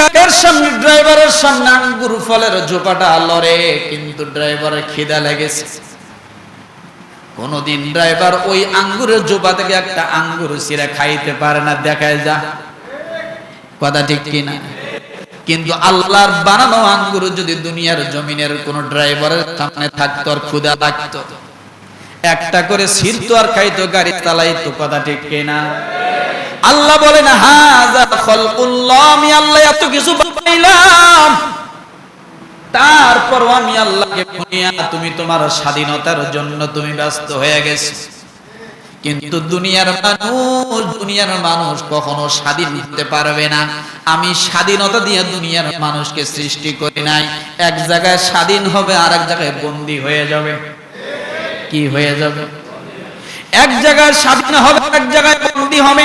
গাড়ির সামনে, ড্রাইভারের সামনে আঙ্গুর ফলের ঝোপাটা লড়ে, কিন্তু ড্রাইভারের খিদা লেগেছে। কোনদিন ড্রাইভার ওই আঙ্গুরের জোপা থেকে একটা আঙ্গুর সিরা খাইতে পারে না, দেখায় যা। কথা ঠিক কিনা? কিন্তু আল্লাহর বানানো আঙ্গুর যদি দুনিয়ার জমিনের কোন ড্রাইভারের সামনে থাকতো, আর ক্ষুদা লাগতো। একটা করে ছিড়তো আর খাইতো, গাড়ি চালাইতো, কথা ঠিক কিনা? আল্লাহ বলেন হাজা খলকুল্লাহ, আমি আল্লাহ এত কিছু বানাইলাম। তারপর আমি আল্লাহকে তুমি তোমার স্বাধীনতার জন্য তুমি ব্যস্ত হয়ে গেছো। কিন্তু দুনিয়ার মানুষ দুনিয়ার মানুষ কখনো স্বাধীন হতে পারবে না। আমি স্বাধীনতা দিয়ে দুনিয়ার মানুষকে সৃষ্টি করি নাই। এক জায়গায় স্বাধীন হবে আর এক জায়গায় বন্দী হয়ে যাবে। কি হয়ে যাবে? এক জায়গায় স্বাধীন হবে এক জায়গায় বন্দী হবে।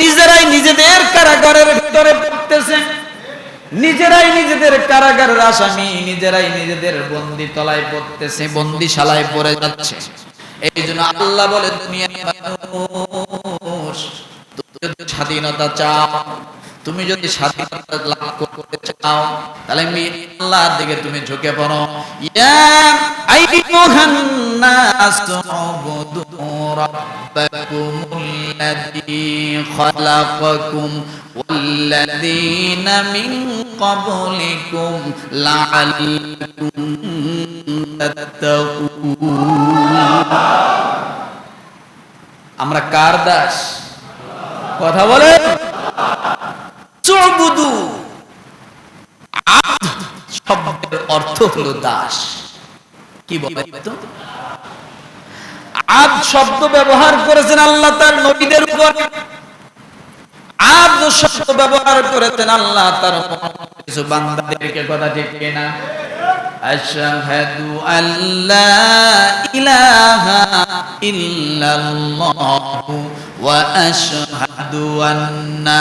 নিজেরাই নিজেদের কারাগারের ভিতরে নিজেরাই নিজেদের কারাগারের আসামি, নিজেরাই বন্দি তলায় পড়তেছে, বন্দিশালায় পড়ে যাচ্ছে। এই জন্য আল্লাহ বলে তুমি স্বাধীনতা চাও তুমি যদি স্বাধীনতা লাভ করতে চাও, তাহলে আমি আল্লাহর দিকে তুমি ঝুঁকে পড়ো। ওয়াল্লাযীনা মিন ক্বাবলিকুম লাআল্লাকুম তাত্তাকুন। আমরা কার দাস? কথা বলে চবুদু আব্দ শব্দের অর্থ হলো দাস। কি বলে তো? আদ শব্দ ব্যবহার করেছেন আল্লাহ তার নবীদের উপর। আদ শব্দ ব্যবহার করেছেন আল্লাহ তার কিছু বান্দাদেরকে কথা ঠিক কিনা? আশহাদু আল্লা ইলাহা ইল্লাল্লাহু। আন্না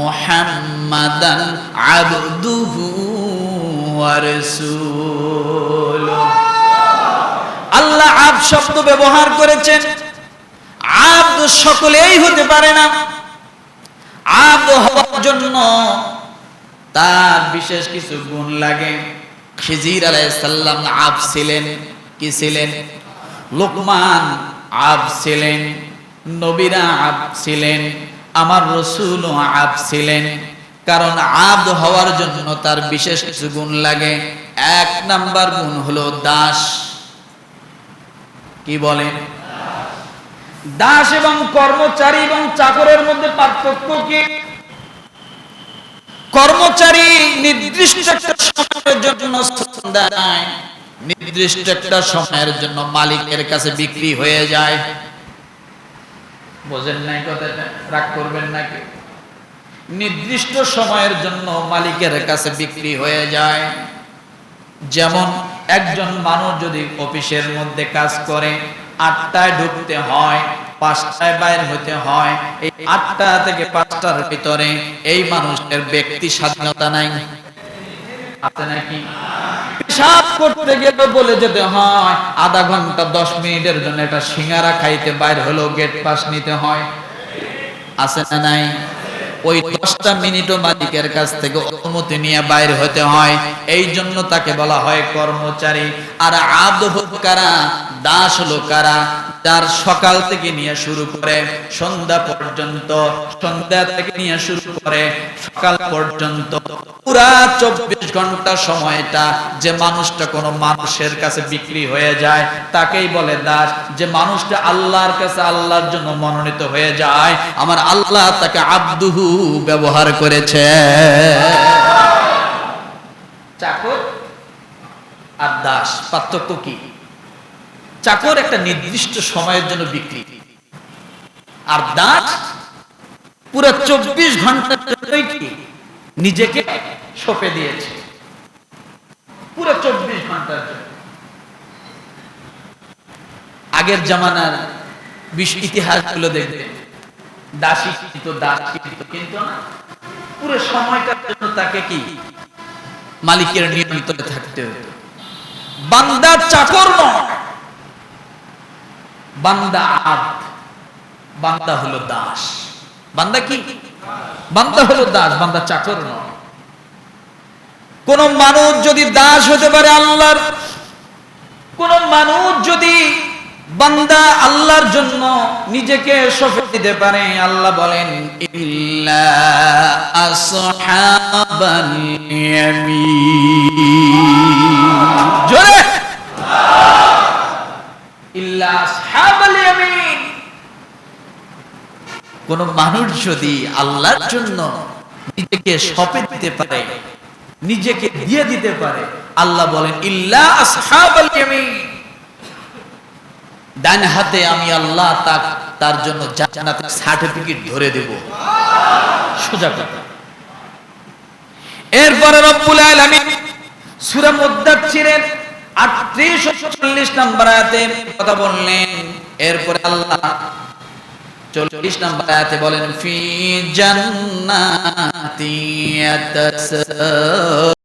মুহাম্মাদান আবদুহু ওয়া রাসূলুহু আল্লাহ আব শব্দ ব্যবহার করেছেন। আব্দ সকলেই হতে পারে না। আব্দ হওয়ার জন্য তার বিশেষ কিছু গুণ লাগে। খিজির আলাইসাল্লাম আব ছিলেন, কি ছিলেন? লোকমান আব ছিলেন। নবীরা আব ছিলেন, আমার রসুল আব ছিলেন। কারণ আব্দ হওয়ার জন্য তার বিশেষ কিছু গুণ লাগে। এক নাম্বার গুণ হলো দাস। কি বলেন? দাস এবং কর্মচারী এবং চাকরের মধ্যে পার্থক্য কি? কর্মচারী নির্দিষ্ট একটা সময়ের জন্য নির্দিষ্ট একটা সময়ের জন্য মালিকের কাছে বিক্রি হয়ে যায়। বোঝেন নাই কথাটা রাগ করবেন নাকি নির্দিষ্ট সময়ের জন্য মালিকের কাছে বিক্রি হয়ে যায়। যেমন একজন মানুষ যদি অফিসের মধ্যে কাজ করে, আটটায় ঢুকতে হয়, পাঁচটায় বাইর হতে হয়, এই আটটা থেকে পাঁচটার ভিতরে এই মানুষের ব্যক্তি স্বাধীনতা নাই। আছে নাকি? করতে গেলে বলে যেতে হয়, আধা ঘণ্টা, দশ মিনিটের জন্য একটা সিঙ্গারা খাইতে বাইর হলো গেট পাস নিতে হয়। আছে না নাই? ওই দশটা মিনিটও মালিকের কাছ থেকে অনুমতি নিয়ে বাইর হতে হয়। এই জন্য তাকে বলা হয় কর্মচারী। আর আদ হোক কারা? দাস হলো কারা? যার সকাল থেকে নিয়ে শুরু করে সন্ধ্যা পর্যন্ত, সন্ধ্যা থেকে নিয়ে শুরু করে সকাল পর্যন্ত, পুরা চব্বিশ ঘণ্টা সময়টা যে মানুষটা কোনো মানুষের কাছে বিক্রি হয়ে যায়, তাকেই বলে দাস। যে মানুষটা আল্লাহর কাছে আল্লাহর জন্য মনোনীত হয়ে যায়, আমার আল্লাহ তাকে আব্দুহু ব্যবহার করেছে। চাকর আর দাস, পার্থক্য কি? চাকর একটা নির্দিষ্ট সময়ের জন্য বিক্রি। আর দাস পুরো চব্বিশ ঘণ্টার নিজেকে সঁপে দিয়েছে। পুরো চব্বিশ ঘণ্টার জন্য। আগের জামানার বিশ্ব ইতিহাসগুলো দেখবেন। দাসী দাস কিন্তু কিন্তু পুরো সময়টার জন্য তাকে কি? মালিকের নিয়ন্ত্রণে থাকতে হতো। বান্দার চাকর নয়। বান্দা আদ। বান্দা হলো দাস। বান্দা কি? বান্দা হলো দাস, বান্দা চাকর নয়। কোন মানুষ যদি দাস হতে পারে আল্লাহর, কোন মানুষ যদি বান্দা আল্লাহর জন্য নিজেকে সঁপে দিতে পারে, আল্লাহ বলেন জোরে! কোন মানুষ যদি আল্লাহর জন্য নিজেকে সঁপে দিতে পারে, নিজেকে দিয়ে দিতে পারে, আল্লাহ বলেন, ইল্লা ডান হাতে আমি আল্লাহ তার জন্য সার্টিফিকেট ধরে দেব। সোজা কথা। এরপরে রব্বুল আলামিন সূরা মুদ্দাচ্ছিরের 38 40 নম্বর আয়াতে কথা বললেন। এরপরে আল্লাহ 40 নম্বর আয়াতে বলেন ফি জান্নাতি